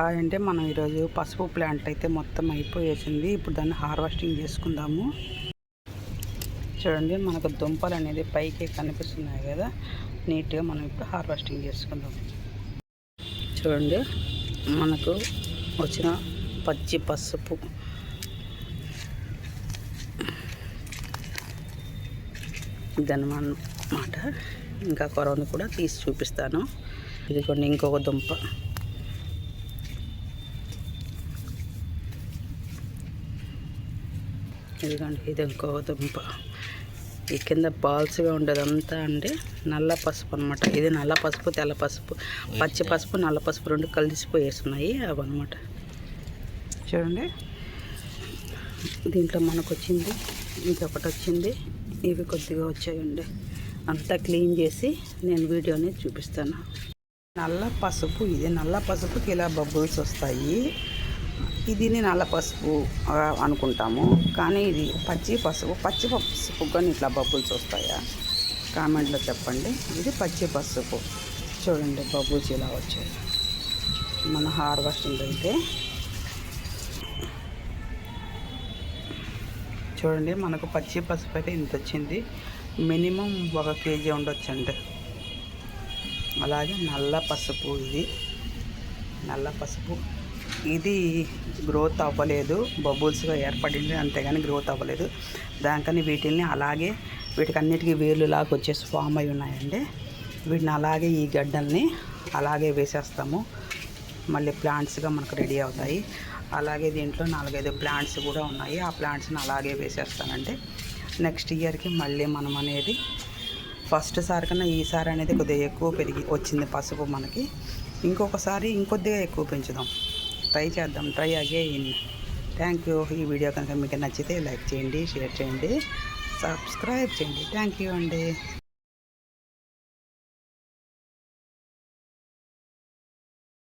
చూడండి మనం ఈరోజు పసుపు ప్లాంట్ అయితే మొత్తం అయిపోయేసింది. ఇప్పుడు దాన్ని హార్వెస్టింగ్ చేసుకుందాము. చూడండి మనకు దుంపలు అనేది పైకి కనిపిస్తున్నాయి కదా. నీట్గా మనం ఇప్పుడు హార్వెస్టింగ్ చేసుకుందాం. చూడండి మనకు వచ్చిన పచ్చి పసుపు. ఇదన్నమాట. ఇంకా కొరవను కూడా తీసి చూపిస్తాను. ఇది కొన్ని ఇంకొక దుంప. ఇదిగోండి ఇది ఇంకో దుంప ఈ కింద బాల్స్గా ఉండేదంతా అంటే నల్ల పసుపు అనమాట ఇది నల్ల పసుపు తెల్ల పసుపు పచ్చి పసుపు నల్ల పసుపు రెండు కలిసిపోయేస్తున్నాయి అవి అనమాట చూడండి. దీంట్లో మనకు వచ్చింది ఇంకొకటి వచ్చింది. ఇవి కొద్దిగా వచ్చాయండి. అంతా క్లీన్ చేసి నేను వీడియోని చూపిస్తాను. నల్ల పసుపు ఇది నల్ల పసుపుకి ఇలా బబుల్స్ వస్తాయి. ఇది నల్ల పసుపు అనుకుంటాము. కానీ ఇది పచ్చి పసుపు పచ్చి పసుపు కానీ ఇట్లా బబుల్స్ వస్తాయా? కామెంట్లో చెప్పండి. ఇది పచ్చి పసుపు. చూడండి బబుల్స్ ఇలా వచ్చాయి. మన హార్వెస్టింగ్ అయితే. చూడండి మనకు పచ్చి పసుపు అయితే ఇంత వచ్చింది. మినిమం ఒక కేజీ ఉండొచ్చండి. అలాగే నల్ల పసుపు ఇది. నల్ల పసుపు. ఇది గ్రోత్ అవ్వలేదు బబుల్స్గా ఏర్పడింది అంతేగాని గ్రోత్ అవ్వలేదు. దానికని వీటిని అలాగే వీటికి అన్నిటికీ వేర్లు లాగా వచ్చేసి ఫామ్ అయి ఉన్నాయండి. వీటిని అలాగే ఈ గడ్డల్ని అలాగే వేసేస్తాము. మళ్ళీ ప్లాంట్స్గా మనకు రెడీ అవుతాయి. అలాగే దీంట్లో నాలుగైదు ప్లాంట్స్ కూడా ఉన్నాయి. ఆ ప్లాంట్స్ని అలాగే వేసేస్తానండి. నెక్స్ట్ ఇయర్కి మళ్ళీ మనం అనేది ఫస్ట్ సారి కన్నా ఈసారి అనేది కొద్దిగా ఎక్కువ పెరిగి వచ్చింది పసుపు మనకి. ఇంకొకసారి ఇంకొద్దిగా ఎక్కువ పెంచుదాం. ట్రై చేద్దాం ట్రై అగైన్. థ్యాంక్ యూ ఈ వీడియో కనుక మీకు నచ్చితే లైక్ చేయండి షేర్ చేయండి సబ్స్క్రైబ్ చేయండి. థ్యాంక్ యూ అండి.